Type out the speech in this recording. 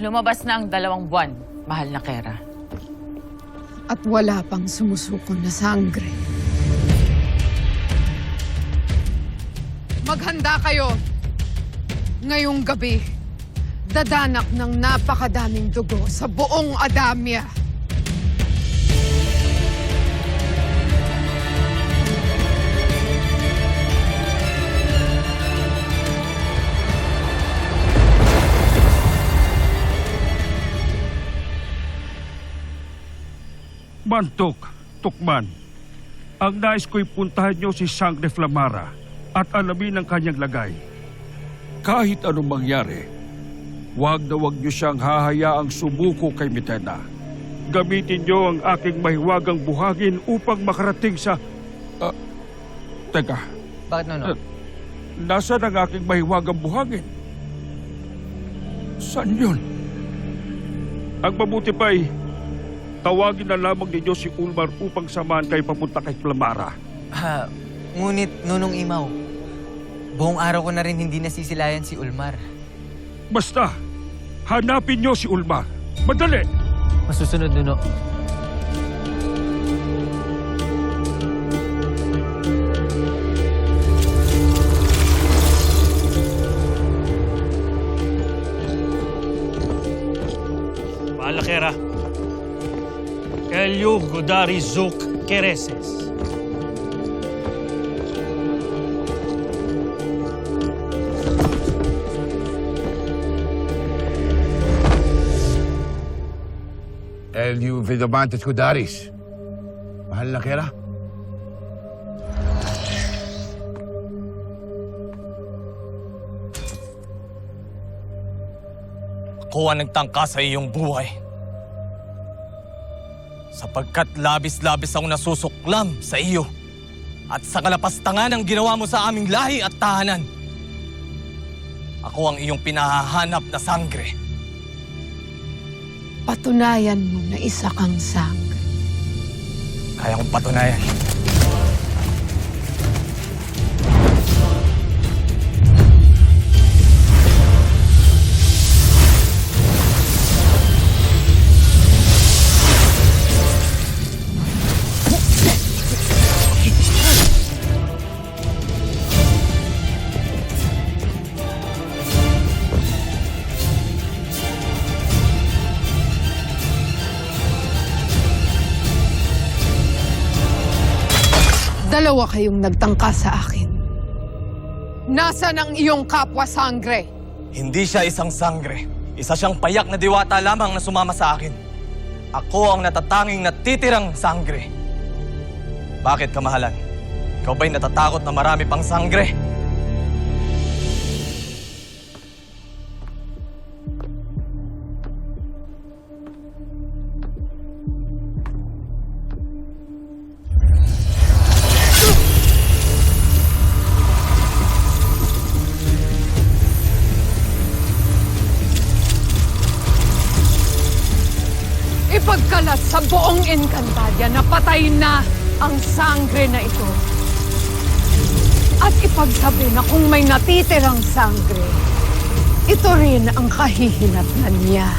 Lumabas na ang dalawang buwan, mahal na Kera. At wala pang sumusuko na sangre. Maghanda kayo. Ngayong gabi, dadanak ng napakadaming dugo sa buong Adamya. Mantok, Tukman. Ang nais ko'y puntahan niyo si Sangre Flamara at alamin ang kanyang lagay. Kahit anong mangyari, huwag na huwag niyo siyang hahayaang sumuko kay Mitena. Gamitin niyo ang aking mahiwagang buhangin upang makarating sa... Ah, teka, Bakit Nono? Eh, nasaan ang aking mahiwagang buhangin? Saan yun? Ang mabuti pa'y tawagin na lamang ninyo si Ulmar upang samahan kayo papunta kay Flamara. Ha, ngunit Nunong Imaw, buong araw ko na rin hindi nasisilayan si Ulmar. Basta, hanapin niyo si Ulmar. Madali! Masusunod, Nuno. Malakera. Elio Godari Zouk Kereses. Eliu Vedomantes Kudaris. Mahal na kera? Ako ang nagtangka sa iyong buhay. Sapagkat labis-labis akong nasusuklam sa iyo at sa kalapastangan ang ginawa mo sa aming lahi at tahanan. Ako ang iyong pinahahanap na sangre. Patunayan mo na isa kang sangre. Kaya kong patunayan. Dalawa kayong nagtangka sa akin. Nasaan ang iyong kapwa sangre? Hindi siya isang sangre. Isa siyang payak na diwata lamang na sumama sa akin. Ako ang natatanging natitirang sangre. Bakit kamahalan? Ikaw ba'y natatakot na marami pang sangre? Ipagkalat sa buong Encantadia na patay na ang sangre na ito. At ipagsabi na kung may natitirang sangre, ito rin ang kahihinatnan niya.